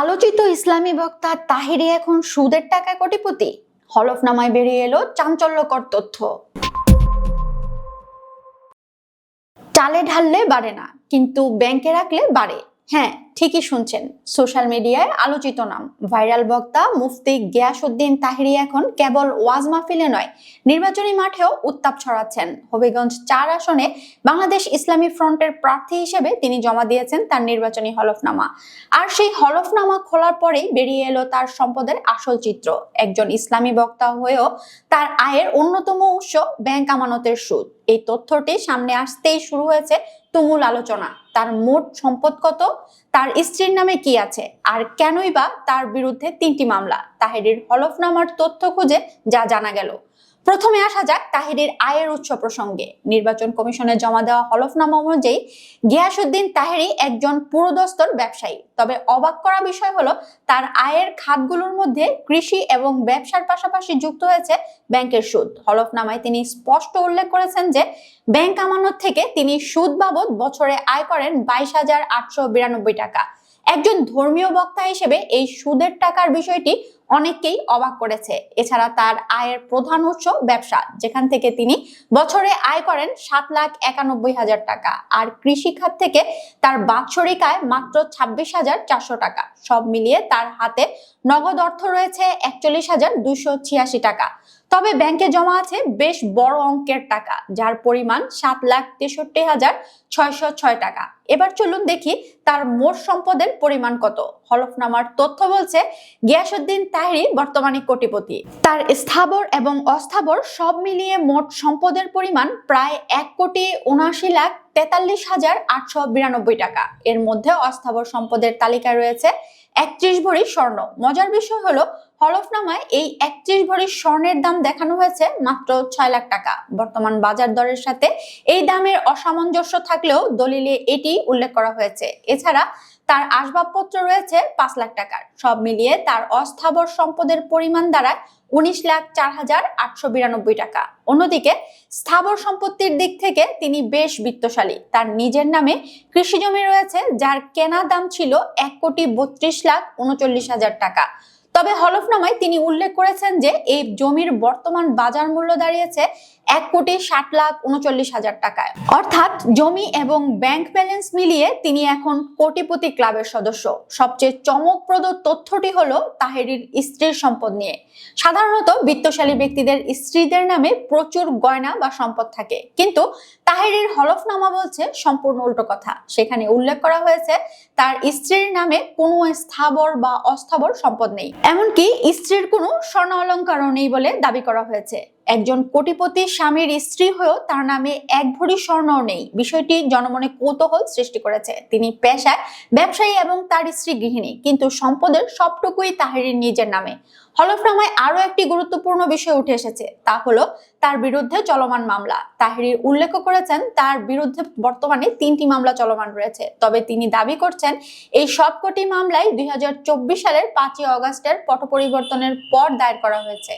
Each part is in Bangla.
আলোচিত ইসলামী বক্তা তাহিরি এখন সুদের টাকায় কোটিপতি। হলফনামায় বেরিয়ে এলো চাঞ্চল্যকর তথ্য। চালে ঢাললে বাড়ে না, কিন্তু ব্যাংকে রাখলে বাড়ে। হ্যাঁ ঠিকই শুনছেন। সোশ্যাল মিডিয়ায় আলোচিত নাম। ভাইরাল বক্তা মুফতি গিয়াসউদ্দিন তাহিরি এখন কেবল ওয়াজ মাহফিলে নয়, নির্বাচনী মাঠেও উত্তাপ ছড়াচ্ছেন। হবিগঞ্জ চার আসনে বাংলাদেশ ইসলামী ফ্রন্টের প্রার্থী হিসেবে তিনি জমা দিয়েছেন তার নির্বাচনী হলফনামা। আর সেই হলফনামা খোলার পরেই বেরিয়ে এলো তার সম্পদের আসল চিত্র। একজন ইসলামী বক্তা হয়েও তার আয়ের অন্যতম উৎস ব্যাংক আমানতের সুদ। এই তথ্যটি সামনে আসতেই শুরু হয়েছে তুমুল আলোচনা। তার মোট সম্পদ কত? তার স্ত্রীর নামে কি আছে? আর কেনই বা তার বিরুদ্ধে তিনটি মামলা? তাহেরির হলফনামার তথ্য খুঁজে যা জানা গেল। প্রথমে আসা যাক তাহিরের আয়ের উৎস প্রসঙ্গে। নির্বাচন কমিশনে জমা দেওয়া হলফনামা অনুযায়ী গিয়াসুদ্দিন তাহেরি একজন পুরোদস্তর ব্যবসায়ী। তবে অবাক করা বিষয় হলো, তার আয়ের খাতগুলোর মধ্যে কৃষি এবং ব্যবসার পাশাপাশি যুক্ত হয়েছে ব্যাংকের সুদ। হলফনামায় তিনি স্পষ্ট উল্লেখ করেছেন যে, ব্যাংক আমানত থেকে তিনি সুদ বাবদ বছরে আয় করেন বাইশ হাজার আটশো বিরানব্বই টাকা। একজন ধর্মীয় বক্তা হিসেবে এই সুদের টাকার বিষয়টি অনেককেই অবাক করেছে। এছাড়া তার আয়ের প্রধান উৎস ব্যবসা, যেখান থেকে তিনি বছরে আয় করেন সাত লাখ একানব্বই হাজার টাকা আর কৃষি খাত থেকে তার বাৎসরিক আয় মাত্র ছাব্বিশ হাজার চারশো টাকা। সব মিলিয়ে তার হাতে নগদ অর্থ রয়েছে একচল্লিশ হাজার দুশো ছিয়াশি টাকা। তবে ব্যাংকে জমা আছে বেশ বড় অঙ্কের টাকা, যার পরিমাণ সাত লাখ তেষট্টি হাজার ছয়শো ছয় টাকা। এবার চলুন দেখি তার মোট সম্পদের পরিমাণ কত। হলফনামার তথ্য বলছে গিয়াসুদ্দিন তাহেরি বর্তমানে কোটিপতি। তার স্থাবর এবং অস্থাবর সব মিলিয়ে মোট সম্পদের পরিমাণ প্রায় এক কোটি উনআশি লাখ তেতাল্লিশ হাজার আটশো বিরানব্বই টাকা। এর মধ্যে অস্থাবর সম্পদের তালিকায় রয়েছে একত্রিশ ভরি স্বর্ণ। মজার বিষয় হলো, হলফনামায় এই একত্রিশ ভরি স্বর্ণের দাম দেখানো হয়েছে মাত্র ছয় লাখ টাকা। বর্তমান বাজার দরের সাথে এই দামের অসামঞ্জস্য থাকলেও দলিলে এটি উল্লেখ করা হয়েছে। এছাড়া তার আসবাবপত্র রয়েছে পাঁচ লাখ টাকার। সব মিলিয়ে তার অস্থাবর সম্পদের পরিমাণ দাঁড়ায় উনিশ লাখ চার হাজার আটশো বিরানব্বই টাকা। অন্যদিকে স্থাবর সম্পত্তির দিক থেকে তিনি বেশ বিত্তশালী। তার নিজের নামে কৃষি জমি রয়েছে, যার কেনা দাম ছিল এক কোটি বত্রিশ লাখ উনচল্লিশ হাজার টাকা। তবে হলফনামায় তিনি উল্লেখ করেছেন যে, এই জমির বর্তমান বাজার মূল্য দাঁড়িয়েছে এক কোটি ষাট লাখ উনচল্লিশ হাজার টাকায়। অর্থাৎ জমি এবং ব্যাংক ব্যালেন্স মিলিয়ে তিনি এখন কোটিপতি ক্লাবের সদস্য। সবচেয়ে চমকপ্রদ তথ্যটি হলো তাহেরির স্ত্রীর সম্পদ নিয়ে। সাধারণত বিত্তশালী ব্যক্তিদের স্ত্রীদের নামে প্রচুর গয়না বা সম্পদ থাকে। কিন্তু তাহেরির হলফনামা বলছে সম্পূর্ণ উল্টো কথা। সেখানে উল্লেখ করা হয়েছে, তার স্ত্রীর নামে কোনো স্থাবর বা অস্থাবর সম্পদ নেই। এমনকি স্ত্রীর কোনো স্বর্ণ অলঙ্কারও নেই বলে দাবি করা হয়েছে। একজন কোটিপতি স্বামীর স্ত্রী হয়েও তার নামে এক ভরি স্বর্ণও নেই। বিষয়টি জনমনে কৌতূহল সৃষ্টি করেছে। তিনি পেশায়, ব্যবসায়ী এবং তার স্ত্রী গৃহিণী। কিন্তু সম্পদের সবটুকুই তাহেরির নিজের নামে। হলফনামায় আরও একটি গুরুত্বপূর্ণ বিষয় উঠে এসেছে, তা হলো তার বিরুদ্ধে চলমান মামলা। তাহেরির উল্লেখ করেছেন, তার বিরুদ্ধে বর্তমানে তিনটি মামলা চলমান রয়েছে। তবে তিনি দাবি করছেন, এই সবকটি মামলায় দুই হাজার চব্বিশ সালের পাঁচই অগস্টের পট পরিবর্তনের পর দায়ের করা হয়েছে।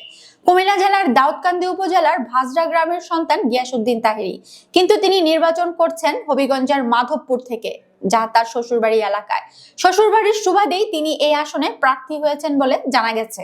কুমিল্লা জেলার দাউদকান্দি উপজেলার ভাজরা গ্রামের সন্তান গিয়াসুদ্দিন তাহিরি। কিন্তু তিনি নির্বাচন করছেন হবিগঞ্জের মাধবপুর থেকে, যা তার শ্বশুরবাড়ি এলাকায়। শ্বশুরবাড়ির সুবাদেই তিনি এই আসনে প্রার্থী হয়েছেন বলে জানা গেছে।